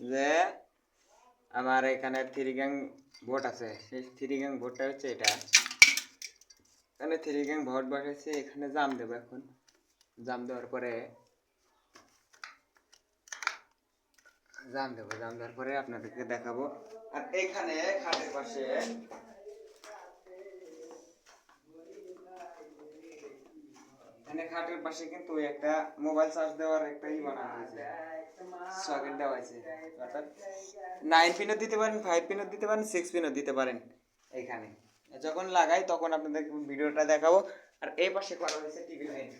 যে আমার এখানে থ্রি গ্যাং ভোট আছে। সেই থ্রি গ্যাং ভোটটা হচ্ছে এটা। এখানে থ্রি গ্যাং ভোট বসেছে, এখানে জাম দেবো এখন। জাম দেওয়ার পরে জাম দেবো, জাম দেওয়ার পরে আপনাদেরকে দেখাবো। আর এখানে খাটের পাশে এখানে খাটের পাশে কিন্তু একটা মোবাইল চার্জ দেওয়ার একটা ই বানানো হয়েছে সকেট দেওয়া হয়েছে। অর্থাৎ নাইন পিনও দিতে পারেন ফাইভ পিনও দিতে পারেন সিক্স পিনও দিতে পারেন এখানে। যখন লাগাই তখন আপনাদের ভিডিওটা দেখাবো। আর এই পাশে করা হয়েছে টিভি লাইন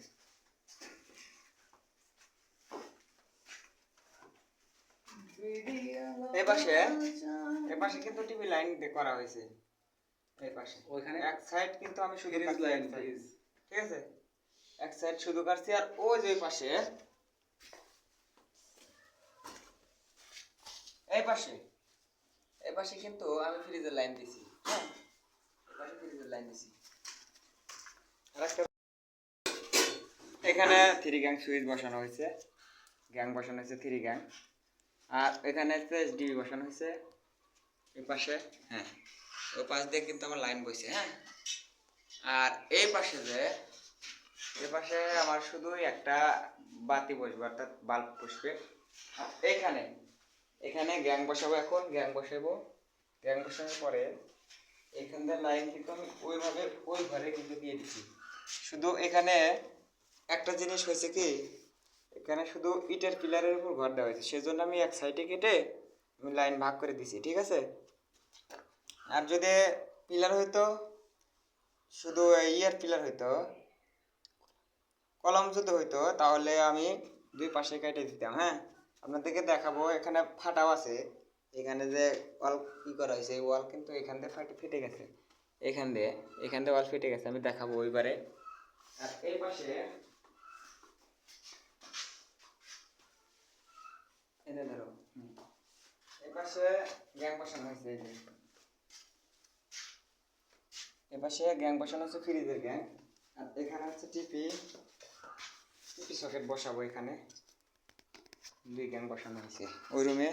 এই পাশে এই পাশে কিন্তু টিভি লাইন করা হয়েছে। এই পাশে। ওইখানে? এক সাইড কিন্তু আমি শুধু লাইন ঠিক আছে? এক সাইড শুধু কাটছি আর ও যে পাশে এই পাশে। এই পাশে কিন্তু আমি ফ্রিজের লাইন দিছি। হ্যাঁ? পাশে ফ্রিজের লাইন দিছি। এখানে থ্রি গ্যাং সুইচ বসানো হয়েছে। গ্যাং বসানো হয়েছে থ্রি গ্যাং আর এখানে হচ্ছে এসডিবি বসানো হয়েছে। এই পাশে। হ্যাঁ। ওই পাশ দিয়ে কিন্তু আমার লাইন বইছে হ্যাঁ? আর এই পাশে যে এই পাশে আমার শুধুই একটা বাতি বসবে, অর্থাৎ বাল্ব বসবে। আর এইখানে এখানে গ্যাং বসাবো এখন গ্যাং বসাবো। গ্যাং বসানোর পরে এখান লাইন কিন্তু আমি ওইভাবে ওই ঘরে কিন্তু দিয়ে দিচ্ছি। শুধু এখানে একটা জিনিস হয়েছে কি, এখানে শুধু ইটের পিলারের উপর ঘর দেওয়া হয়েছে। সেজন্য আমি এক সাইডে কেটে আমি লাইন ভাগ করে দিছি, ঠিক আছে? আর যদি পিলার হইতো, শুধু ইয়ার পিলার হইতো, কলম যদি হইতো, তাহলে আমি দুই পাশে কেটে দিতাম হ্যাঁ? আপনাদেরকে দেখাবো, এখানে ফাটাও আছে। এখানে যে ওয়াল কি করা হয়েছে, এই ওয়াল কিন্তু এখান দিয়ে ফাটে ফেটে গেছে। এখান দিয়ে এখান দিয়ে ওয়াল ফেটে গেছে, আমি দেখাবো ওইবারে। আর এই পাশে এনে ধরো। এই গ্যাং বসানো হয়েছে এপাশে গ্যাং বসানো হচ্ছে ফ্রিজের গ্যাং। আর এখানে হচ্ছে টিপি টিপি সকেট বসাবো এখানে। দুই গ্যাং বসানো হয়েছে। ওই রুমে